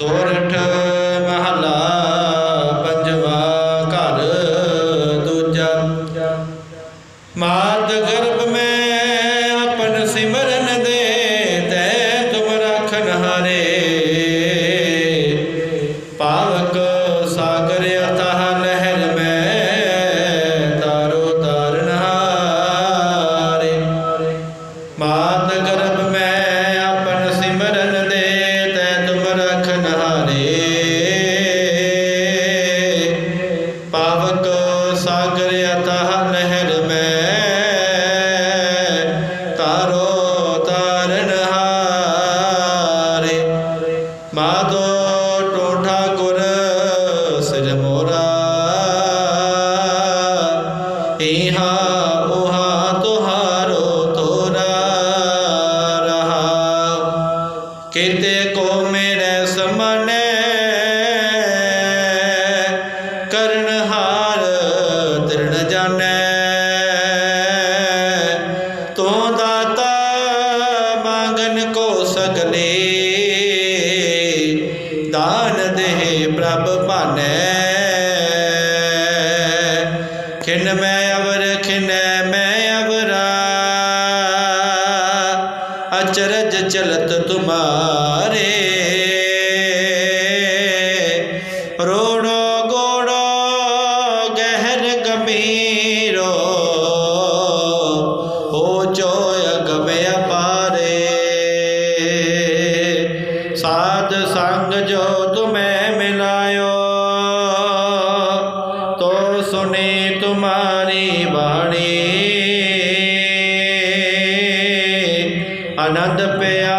ਸੋਰਠ ਮਹਲਾ ਪੰਜਵਾ ਘਰ ਦੂਜਾ। ਮਾਤ ਗਰਭ ਮੈਂ ਆਪਨ ਸਿਮਰਨ ਦੇ, ਤੈ ਤੁਮ ਰਖਨ ਹਾਰੇ। ਪਾਵਕ ਸਾਗਰ ਅਤਹ ਲਹਿਰ ਮੈਂ ਤਾਰੋ ਤਾਰਨ ਹਾਰੇ। ਮਾਤ ਗਰਭ ਮੈਂ ਇਹਾ ਉਹਾ ਤੁਹਾਰੋ ਤੋਰਾ ਰਹਾ ਕਿਤੇ ਕੋ ਮੇਰੇ ਸਮਨੇ ਕਰਨ ਹਾਰ ਤਿਰਣ ਜਾਣੈ। ਤੂੰ ਦਾਤਾ ਮੰਗਨ ਕੋ ਸਗਲੇ, ਦਾਨ ਦੇ ਪ੍ਰਭ ਭਾਨੈ। ਖਿਨ ਮੈਂ ਅਵਰ ਖਿਨੈ ਮੈਂ ਅਵਰਾ, ਅਚਰਜ ਚਲਤ ਤੁਮਾਰੇ। ਰੋੜੋ ਗੋੜੋ ਗਹਿਰ ਗੰਭੀਰੋ, ਹੋ ਚੋਇ ਗਵੇ ਅਪਾਰੇ। ਸਾਧ ਸੰਗ ਜੋ ਤੁਮੈ ਮਿਲਾਇਓ ਤੋ ਸੁਨੇ ਤੁਮਾਰੀ ਬਾਣੀ। ਆਨੰਦ ਪਿਆ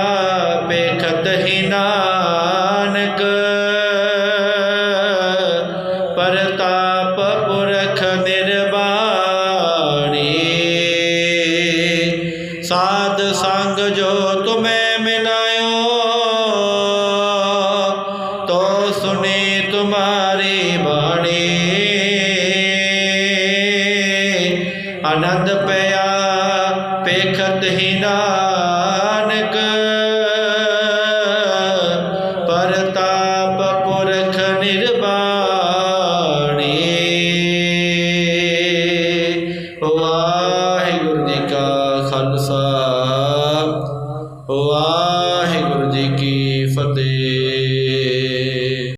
ਪੇਖਤ ਹੀ ਨਾਨਕ, ਪਰਤਾਪ ਪੁਰਖ ਨਿਰਵਾਣੀ ਸਾਧ ਸੰਗ ਜੋ ਤੁਮੈ ਮਿਲਾਇਓ, ਤੋ ਸੁਨੇ ਤੁਮਾਰੀ ਬਾਣੀ ਆਨੰਦ ਪਿਆ ਪੇਖਤ ਹੀ ਨਾਨਕ। ਪਰਤਾਪ ਪੁਰਖ ਨਿਰਵਾਣੀ। ਵਾਹਿਗੁਰੂ ਜੀ ਕਾ ਖਾਲਸਾ, ਵਾਹਿਗੁਰੂ ਜੀ ਕੀ ਫਤਿਹ।